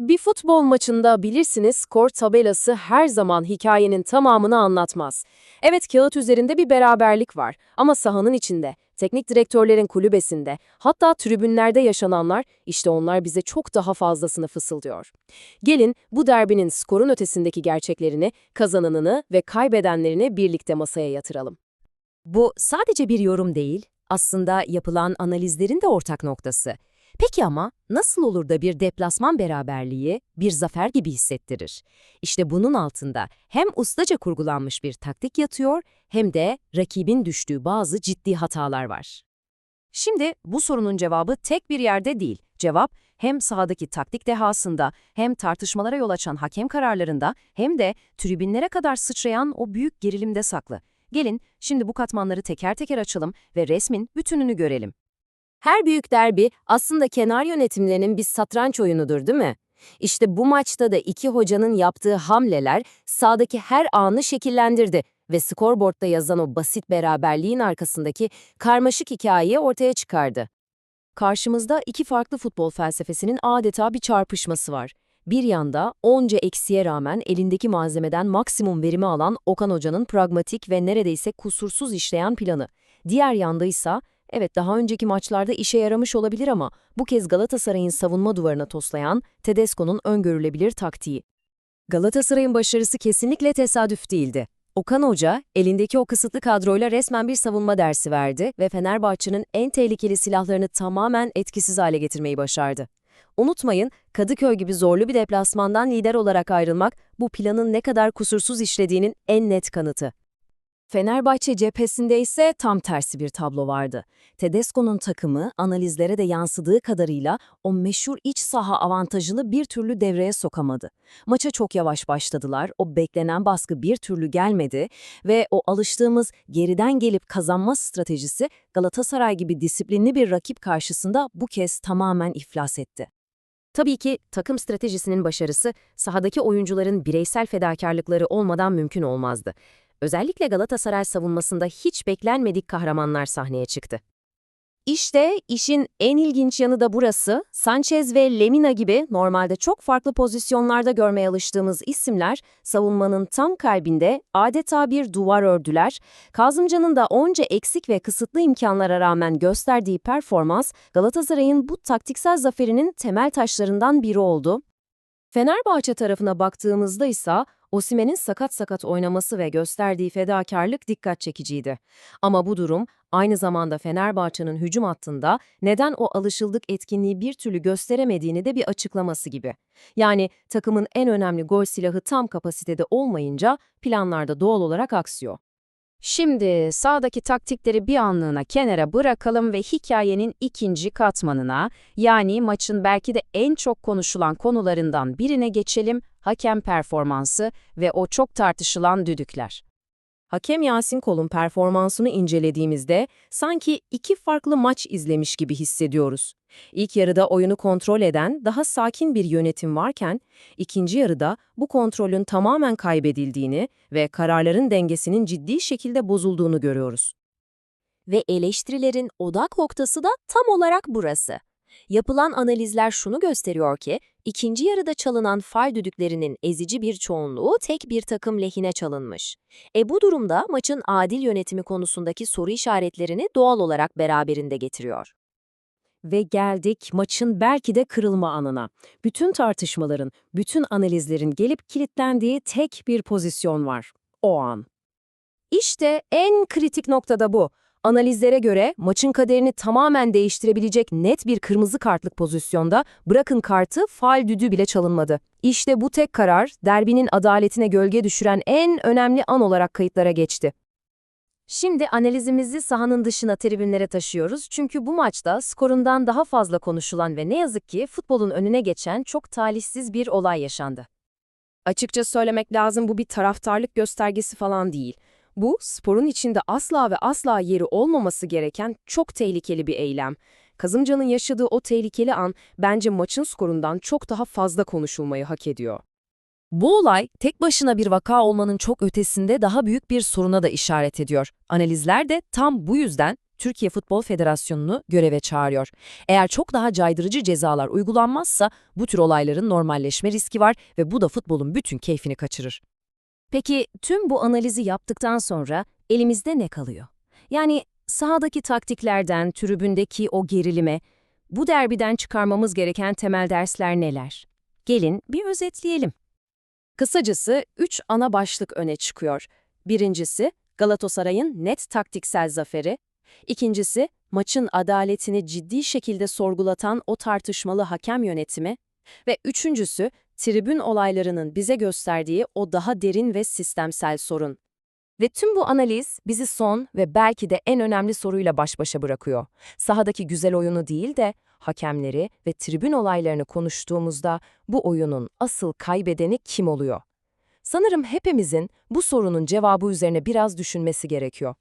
Bir futbol maçında bilirsiniz skor tabelası her zaman hikayenin tamamını anlatmaz. Evet kağıt üzerinde bir beraberlik var ama sahanın içinde, teknik direktörlerin kulübesinde, hatta tribünlerde yaşananlar işte onlar bize çok daha fazlasını fısıldıyor. Gelin bu derbinin skorun ötesindeki gerçeklerini, kazananını ve kaybedenlerini birlikte masaya yatıralım. Bu sadece bir yorum değil, aslında yapılan analizlerin de ortak noktası. Peki ama nasıl olur da bir deplasman beraberliği bir zafer gibi hissettirir? İşte bunun altında hem ustaca kurgulanmış bir taktik yatıyor hem de rakibin düştüğü bazı ciddi hatalar var. Şimdi bu sorunun cevabı tek bir yerde değil. Cevap hem sahadaki taktik dehasında, hem tartışmalara yol açan hakem kararlarında, hem de tribünlere kadar sıçrayan o büyük gerilimde saklı. Gelin şimdi bu katmanları teker teker açalım ve resmin bütününü görelim. Her büyük derbi aslında kenar yönetimlerinin bir satranç oyunudur değil mi? İşte bu maçta da iki hocanın yaptığı hamleler sahadaki her anı şekillendirdi ve skorboardda yazan o basit beraberliğin arkasındaki karmaşık hikayeyi ortaya çıkardı. Karşımızda iki farklı futbol felsefesinin adeta bir çarpışması var. Bir yanda onca eksiğe rağmen elindeki malzemeden maksimum verimi alan Okan Hoca'nın pragmatik ve neredeyse kusursuz işleyen planı. Diğer yanda ise evet daha önceki maçlarda işe yaramış olabilir ama bu kez Galatasaray'ın savunma duvarına toslayan Tedesco'nun öngörülebilir taktiği. Galatasaray'ın başarısı kesinlikle tesadüf değildi. Okan Hoca, elindeki o kısıtlı kadroyla resmen bir savunma dersi verdi ve Fenerbahçe'nin en tehlikeli silahlarını tamamen etkisiz hale getirmeyi başardı. Unutmayın, Kadıköy gibi zorlu bir deplasmandan lider olarak ayrılmak bu planın ne kadar kusursuz işlediğinin en net kanıtı. Fenerbahçe cephesinde ise tam tersi bir tablo vardı. Tedesco'nun takımı analizlere de yansıdığı kadarıyla o meşhur iç saha avantajını bir türlü devreye sokamadı. Maça çok yavaş başladılar, o beklenen baskı bir türlü gelmedi ve o alıştığımız geriden gelip kazanma stratejisi Galatasaray gibi disiplinli bir rakip karşısında bu kez tamamen iflas etti. Tabii ki takım stratejisinin başarısı sahadaki oyuncuların bireysel fedakarlıkları olmadan mümkün olmazdı. Özellikle Galatasaray savunmasında hiç beklenmedik kahramanlar sahneye çıktı. İşte işin en ilginç yanı da burası. Sanchez ve Lemina gibi normalde çok farklı pozisyonlarda görmeye alıştığımız isimler savunmanın tam kalbinde adeta bir duvar ördüler. Kazımcan'ın da onca eksik ve kısıtlı imkanlara rağmen gösterdiği performans Galatasaray'ın bu taktiksel zaferinin temel taşlarından biri oldu. Fenerbahçe tarafına baktığımızda ise Osimhen'in sakat sakat oynaması ve gösterdiği fedakarlık dikkat çekiciydi. Ama bu durum aynı zamanda Fenerbahçe'nin hücum hattında neden o alışıldık etkinliği bir türlü gösteremediğini de bir açıklaması gibi. Yani takımın en önemli gol silahı tam kapasitede olmayınca planlarda doğal olarak aksıyor. Şimdi sağdaki taktikleri bir anlığına kenara bırakalım ve hikayenin ikinci katmanına, yani maçın belki de en çok konuşulan konularından birine geçelim, hakem performansı ve o çok tartışılan düdükler. Hakem Yasin Kol'un performansını incelediğimizde sanki iki farklı maç izlemiş gibi hissediyoruz. İlk yarıda oyunu kontrol eden daha sakin bir yönetim varken, ikinci yarıda bu kontrolün tamamen kaybedildiğini ve kararların dengesinin ciddi şekilde bozulduğunu görüyoruz. Ve eleştirilerin odak noktası da tam olarak burası. Yapılan analizler şunu gösteriyor ki, ikinci yarıda çalınan fay düdüklerinin ezici bir çoğunluğu tek bir takım lehine çalınmış. E bu durumda maçın adil yönetimi konusundaki soru işaretlerini doğal olarak beraberinde getiriyor. Ve geldik maçın belki de kırılma anına. Bütün tartışmaların, bütün analizlerin gelip kilitlendiği tek bir pozisyon var. O an. İşte en kritik noktada bu. Analizlere göre maçın kaderini tamamen değiştirebilecek net bir kırmızı kartlık pozisyonda bırakın kartı faal düdüğü bile çalınmadı. İşte bu tek karar derbinin adaletine gölge düşüren en önemli an olarak kayıtlara geçti. Şimdi analizimizi sahanın dışına tribünlere taşıyoruz çünkü bu maçta skorundan daha fazla konuşulan ve ne yazık ki futbolun önüne geçen çok talihsiz bir olay yaşandı. Açıkça söylemek lazım bu bir taraftarlık göstergesi falan değil. Bu, sporun içinde asla ve asla yeri olmaması gereken çok tehlikeli bir eylem. Kazımcan'ın yaşadığı o tehlikeli an bence maçın skorundan çok daha fazla konuşulmayı hak ediyor. Bu olay tek başına bir vaka olmanın çok ötesinde daha büyük bir soruna da işaret ediyor. Analizler de tam bu yüzden Türkiye Futbol Federasyonu'nu göreve çağırıyor. Eğer çok daha caydırıcı cezalar uygulanmazsa bu tür olayların normalleşme riski var ve bu da futbolun bütün keyfini kaçırır. Peki tüm bu analizi yaptıktan sonra elimizde ne kalıyor? Yani sahadaki taktiklerden, tribündeki o gerilime, bu derbiden çıkarmamız gereken temel dersler neler? Gelin bir özetleyelim. Kısacası üç ana başlık öne çıkıyor. Birincisi Galatasaray'ın net taktiksel zaferi. İkincisi maçın adaletini ciddi şekilde sorgulatan o tartışmalı hakem yönetimi. Ve üçüncüsü tribün olaylarının bize gösterdiği o daha derin ve sistemsel sorun. Ve tüm bu analiz bizi son ve belki de en önemli soruyla baş başa bırakıyor. Sahadaki güzel oyunu değil de hakemleri ve tribün olaylarını konuştuğumuzda bu oyunun asıl kaybedeni kim oluyor? Sanırım hepimizin bu sorunun cevabı üzerine biraz düşünmesi gerekiyor.